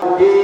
Amém.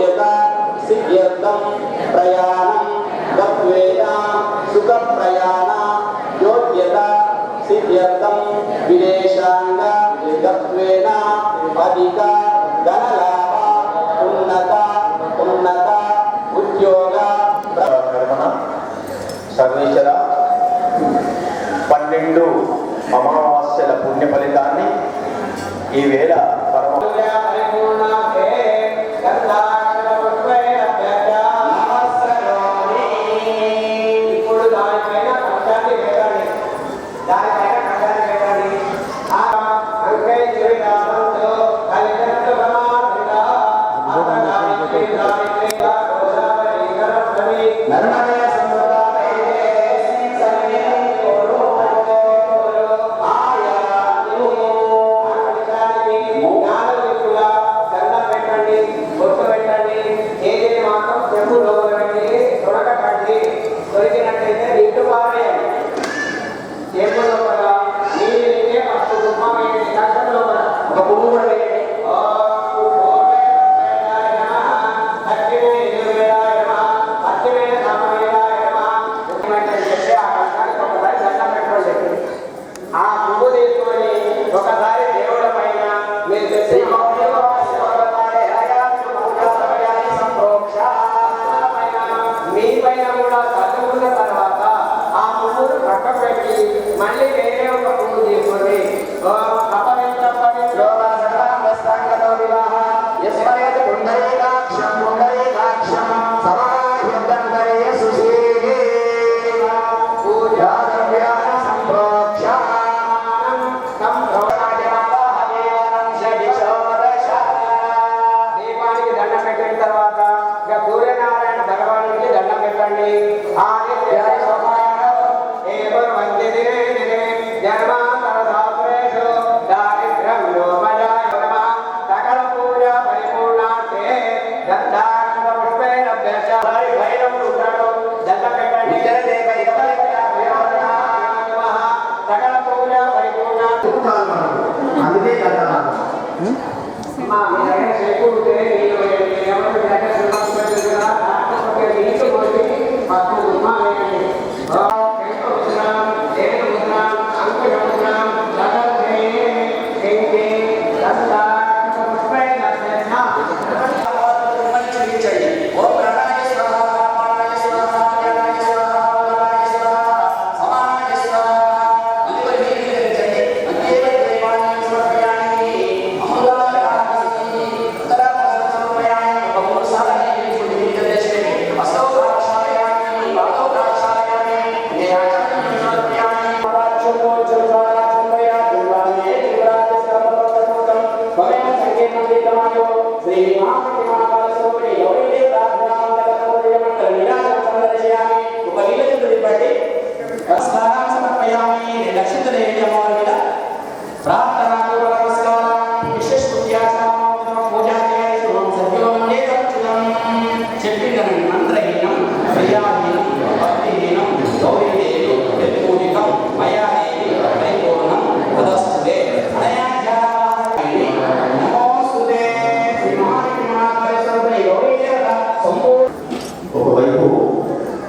యోగ్యత సిద్ధ్యర్థం ప్రయాణం తత్వేన సుఖ ప్రయాణ యోగ్యత సిద్ధ్యర్థం విదేశాంగ తత్వేన అధిక ధనలాభ ఉన్నత ఉన్నత ఉద్యోగ సర్వేశ్వర పన్నెండు అమావాస్యల పుణ్య ఫలితాన్ని ఈవేళ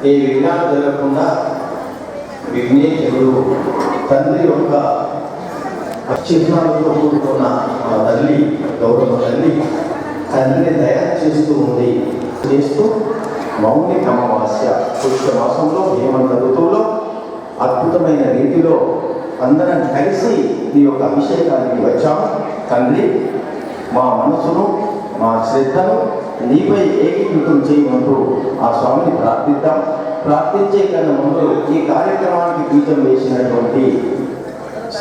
ఏ విఘ్నాలు జరగకుండా విఘ్నేశ్వరుడు తండ్రి యొక్క చిహ్నాలతో కూడుకున్న ఆ తల్లి గౌరవ తల్లి తల్లిని తయారు చేస్తూ ఉంది. చేస్తూ మౌనిక అమావాస్య పుష్య మాసంలో హేమంత ఋతువులో అద్భుతమైన రీతిలో అందరం కలిసి ఈ యొక్క అభిషేకానికి వచ్చాము. తండ్రి మా మనసును మా శ్రద్ధను నీపై ఏకీకృతం చేయమంటూ ఆ స్వామిని ప్రార్థిద్దాం. ప్రార్థించే కన్నా ముందు ఈ కార్యక్రమానికి బీజం వేసినటువంటి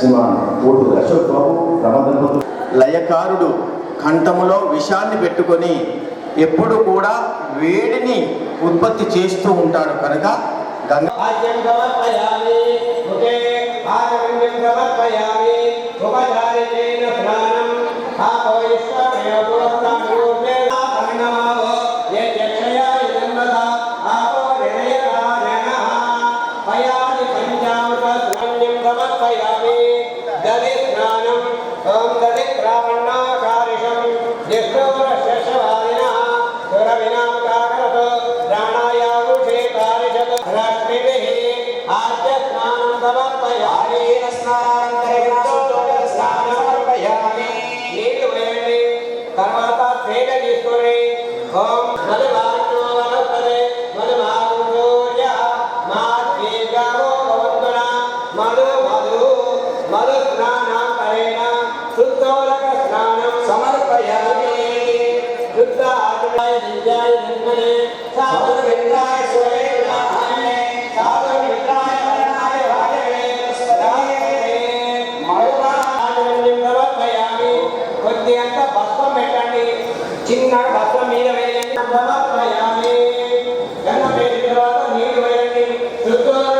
శ్రీమాన్ కోటు అశోక్ బాబు రమదంపతులు లయకారుడు కంఠములో విషాన్ని పెట్టుకొని ఎప్పుడు కూడా వేడిని ఉత్పత్తి చేస్తూ ఉంటాడు కనుక గంగా స్నానం స్నానం సమర్పయామి కొద్ది అంత భస్మం పెట్టండి. చిన్న భస్మం మీద వేయండి. తర్వాత నీళ్ళు వేయండి. శుద్ధోదక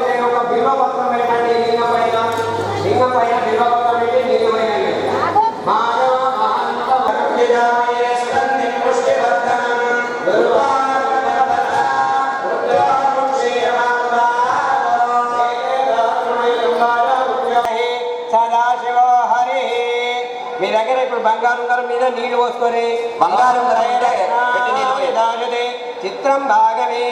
నీళ్ళు పోసుకొని బంగారం చిత్రం భాగమే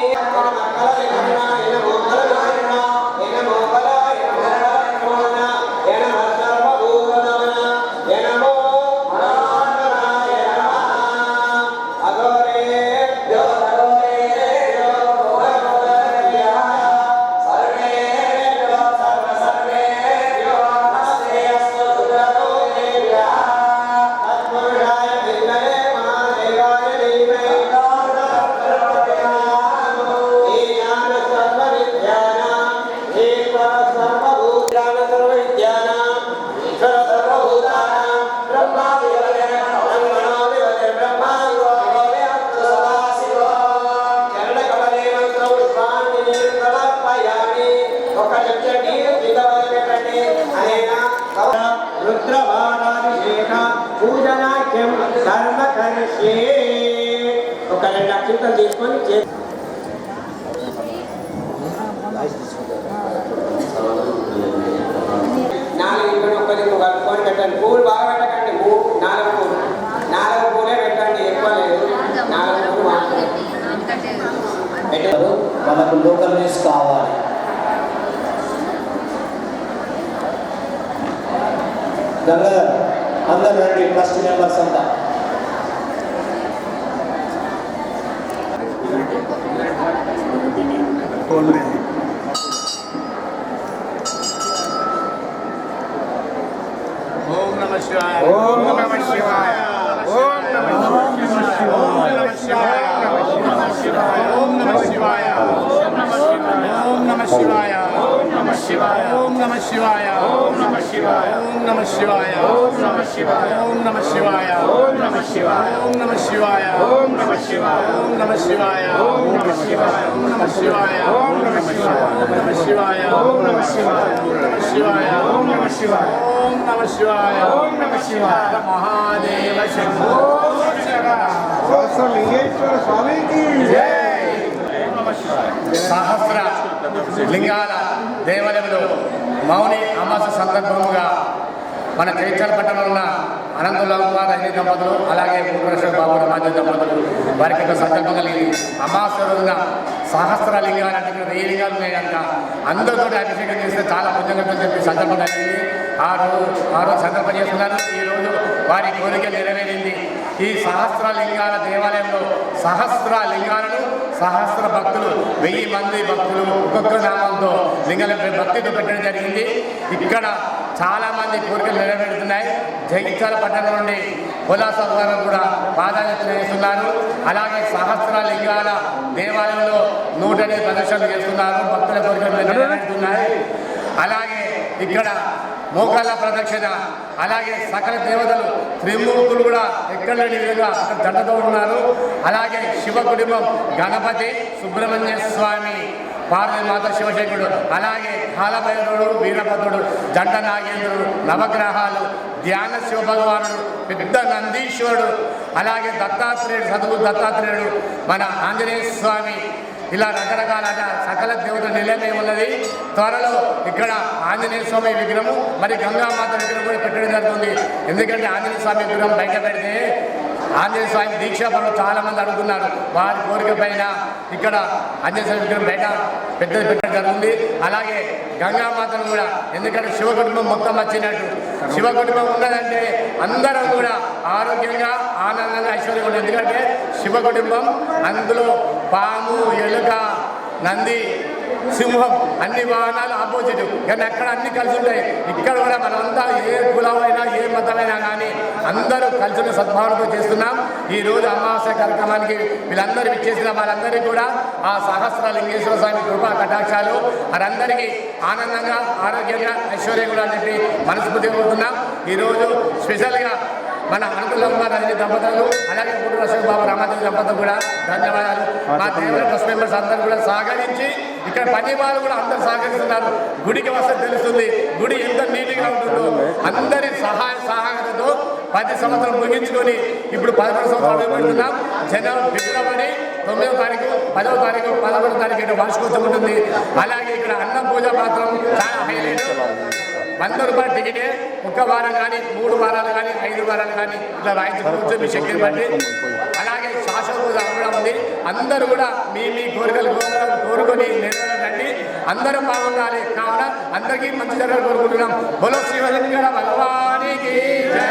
పెట్టండి మనకు లోకల్ న్యూస్ కావాలి. గంగాధర్ అందరు రండి ట్రస్ట్ మెంబర్స్ అంతా. ఓం నమ శివాయ ఓం నమ శివాయ ఓం నమ శివాయ ఓం నమ శివాయ ఓం నమ శివాయ ఓం నమ శివాయ ఓం నమ శివాయ ఓం నమ శివాయ ఓం నమ శివాయ ఓం నమ శివాయ ఓం నమ శివాయ ఓం నమ శివాయ ఓం నమ శివాయ ఓం నమ శివాయ ఓం నమ శివాయ ఓం నమ శివాయ ఓం నమ శివాయ ఓం నమ శివాయ ఓం నమ శివాయ ఓం నమ శివాయ ఓం నమ శివాయ ఓం నమ శివాయ ఓం నమ శివాయ ఓం నమ శివాయ మహాదేవ శంభో లింగేశ్వర స్వామికి సహస్ర లింగాల దేవాలయంలో మౌని అమాస సందర్భముగా మన చైతన్య పట్టణంలో ఉన్న అనంతరావు కుమార్ అన్ని దంపతులు అలాగే భూపేశ్వర బాబు రమాజ దంపతులు వారికి ఒక సందర్భం కలిగింది. అమాస రోజున సహస్ర లింగాలు అంటే వెయ్యి లింగాలు ఉన్నాయి కనుక అందరితో అభిషేకం చేస్తే చాలా పుణ్యంగా చెప్పి సందర్భం కలిగింది. ఆ రోజు ఆ రోజు సందర్భం చేస్తున్నారు ఈ రోజు వారి కోరిక నెరవేరింది. ఈ సహస్ర లింగాల దేవాలయంలో సహస్ర లింగాలను సహస్ర భక్తులు వెయ్యి మంది భక్తులు ఒక్కొక్క నామంతో లింగలపై భక్తితో పెట్టడం జరిగింది. ఇక్కడ చాలా మంది కోరికలు నెరవేరుతున్నాయి. జగిత్యాల పట్టణం నుండి కులాస వారు కూడా పాదయాత్ర చేస్తున్నారు. అలాగే సహస్ర లింగాల దేవాలయంలో నూట ఎనిమిది ప్రదర్శనలు చేస్తున్నారు. భక్తుల కోరికలు నెరవేరుతున్నాయి. అలాగే ఇక్కడ మోకాళ్ళ ప్రదక్షిణ అలాగే సకల దేవతలు త్రిమూర్తులు కూడా ఎక్కడ లేని విధంగా జంటతో ఉన్నారు. అలాగే శివ కుటుంబం గణపతి సుబ్రహ్మణ్య స్వామి పార్వతి మాత అలాగే కాలభైరవుడు వీరభద్రుడు జంట నాగేంద్రుడు నవగ్రహాలు ధ్యాన శివ భగవానుడు పెద్ద నందీశ్వరుడు అలాగే దత్తాత్రేయుడు సదువు దత్తాత్రేయుడు మన ఆంజనేయ స్వామి ఇలా రకరకాల సకల దేవత నిలయమే ఉన్నది. త్వరలో ఇక్కడ ఆంజనేయ స్వామి విగ్రహము మరి గంగామాత విగ్రహం కూడా పెట్టడం జరుగుతుంది. ఎందుకంటే ఆంజనేయ స్వామి విగ్రహం బయట పెడితే ఆంజనేయ స్వామి దీక్షాపరులు చాలామంది అడుగుతున్నారు. వారి కోరిక పైన ఇక్కడ ఆంజనేయ స్వామి విగ్రహం బయట పెద్దది పెట్టడం జరుగుతుంది. అలాగే గంగామాతను కూడా ఎందుకంటే శివ కుటుంబం మొత్తం వచ్చినట్టు. శివ కుటుంబం ఉన్నదంటే అందరం కూడా ఆరోగ్యంగా ఆనందంగా ఐశ్వర్యంగా ఎందుకంటే శివ కుటుంబం అందులో పాము ఎలుక నంది సింహం అన్ని వాహనాలు ఆపోజిట్. కానీ అక్కడ అన్ని కలిసి ఉంటాయి. ఇక్కడ కూడా మనమంతా ఏ కులమైనా ఏ మతమైనా కానీ అందరూ కలిసిన సద్భావనతో చేస్తున్నాం. ఈ రోజు అమావాస్య కార్యక్రమానికి వీళ్ళందరూ ఇచ్చేసిన వాళ్ళందరికీ కూడా ఆ సహస్ర లింగేశ్వర స్వామి కృపా కటాక్షాలు. వారందరికీ ఆనందంగా ఆరోగ్యంగా ఐశ్వర్యంగా అని చెప్పి మనస్ఫూర్తిగా కోరుతున్నాం. ఈరోజు స్పెషల్గా మన అనుకుల కుమార్ రజని దంపతులు అలాగే గురు అశోక్ బాబు రామాదేవి దంపతులు కూడా ధన్యవాదాలు. మా దేవుల ట్రస్ట్ మెంబర్స్ అందరూ కూడా సహకరించి ఇక్కడ పని వాళ్ళు కూడా అందరూ సహకరిస్తున్నారు. గుడికి వస్తే తెలుస్తుంది గుడి ఎంత నీట్గా ఉంటుందో. అందరి సహాయ సహకారంతో పది సంవత్సరాలు ముగించుకొని ఇప్పుడు పదకొండు సంవత్సరాలు పెడుతున్నాం జనవరి ఫిబ్రవరి తొమ్మిదో తారీఖు పదవ తారీఖు పదకొండో తారీఖు ఇక్కడ వార్షికోత్సవం ఉంటుంది. అలాగే ఇక్కడ అన్నం పూజ మాత్రం చాలా హైలైట్. వంద రూపాయల టికెటే ఒక వారం కానీ మూడు వారాలు కానీ ఐదు వారాలు కానీ ఇట్లా రాయించుకోవచ్చు మీ శక్తిని బట్టి అలాగే శాశ్వత పూజ కూడా ఉంది. అందరూ కూడా మీ మీ కోరికలు కోరుకొని నెరవేరండి. అందరం బాగుండాలి. కావున అందరికీ మంచి జరగాలని కోరుకుంటున్నాం. బలో శివలింగర భగవానికి జై.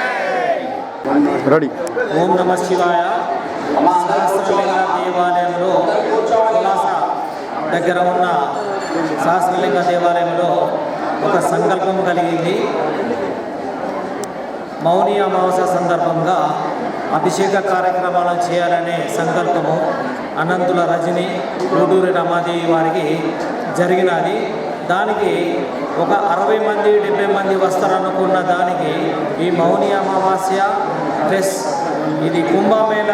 రెడీ. ఓం నమ శివాయ. సహస్రలింగ దేవాలయంలో దగ్గర ఉన్న సహస్రలింగ దేవాలయంలో ఒక సంకల్పం కలిగింది. మౌని అమావాస్య సందర్భంగా అభిషేక కార్యక్రమాలు చేయాలనే సంకల్పము అనంతుల రజని గూడూరి రమాదేవి వారికి జరిగినది. దానికి ఒక అరవై మంది డెబ్బై మంది వస్తారనుకున్న దానికి ఈ మౌని అమావాస్య ప్లస్ ఇది కుంభమేళ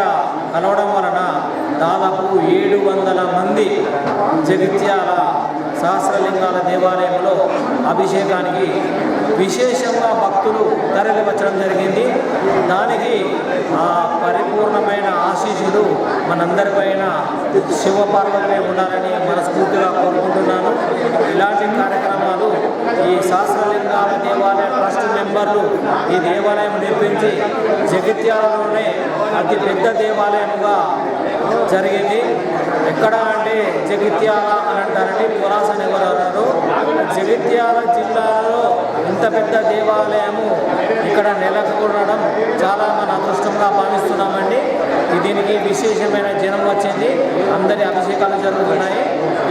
కలవడం వలన దాదాపు ఏడు వందల మంది జగిత్యాల దేవస్థాన దేవాలయంలో అభిషేకానికి విశేషంగా భక్తులు తరలివచ్చడం జరిగింది. దానికి ఆ పరిపూర్ణమైన ఆశీస్సులు మనందరిపైన శివపార్వతిపై ఉండాలని మనస్ఫూర్తిగా కోరుకుంటున్నాను. ఇలాంటి కార్యక్రమాలు ఈ శాస్త్రలింగాల దేవాలయ ట్రస్ట్ మెంబర్లు ఈ దేవాలయం నిర్మించి జగిత్యాలలోనే అతి పెద్ద దేవాలయముగా జరిగింది. ఎక్కడ అంటే జగిత్యాల అని అంటారండి. పురాస అని ఎవరు జగిత్యాల జిల్లాలో ఇంత పెద్ద దేవాలయము ఇక్కడ నెలకొనడం చాలా మన అదృష్టంగా భావిస్తున్నామండి. దీనికి విశేషమైన జనం వచ్చింది. అందరి అభిషేకాలు జరుగుతున్నాయి.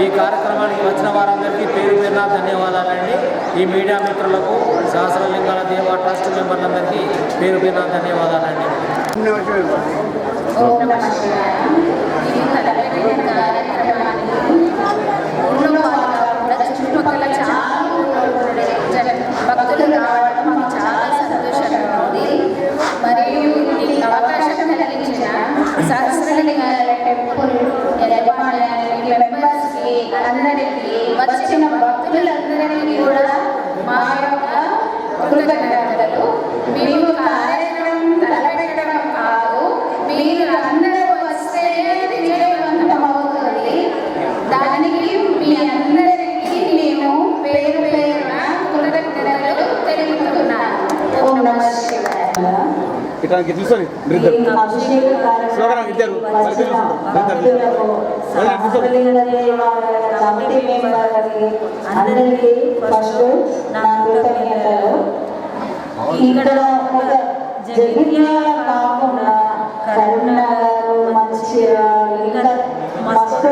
ఈ కార్యక్రమానికి వచ్చిన వారందరికీ పేరు పేరున ధన్యవాదాలండి. ఈ మీడియా మిత్రులకు సహస్రలింగాల దేవ ట్రస్ట్ మెంబర్లందరికీ పేరు పేరున ధన్యవాదాలండి. మరియు వచ్చిన భక్తులందరికీ కూడా మా యొక్క కృతజ్ఞతలు. మేము కార్యక్రమం తలపెట్టడం కాదు మీరు అందరూ వస్తేనే అది విజయవంతమవుతుంది దానికి మీ అందరికీ నేను పేరు పేరున కృతజ్ఞతలు తెలుపుతున్నాను ఓం నమ శివాయ ఇట్లా తీసుకొని ఈ అభిషేక కార్యక్రమానికి ఇద్దరు. వచ్చిన భక్తులకు సహస్రలింగ దేవాలయ కమిటీ మెంబర్లకి చూసుకొని ఇద్దరు. నా ఇద్దరు ఇక్కడ జగిత్యాల కాకుండా కరీంనగర్ మంచిర్యాల మస్తు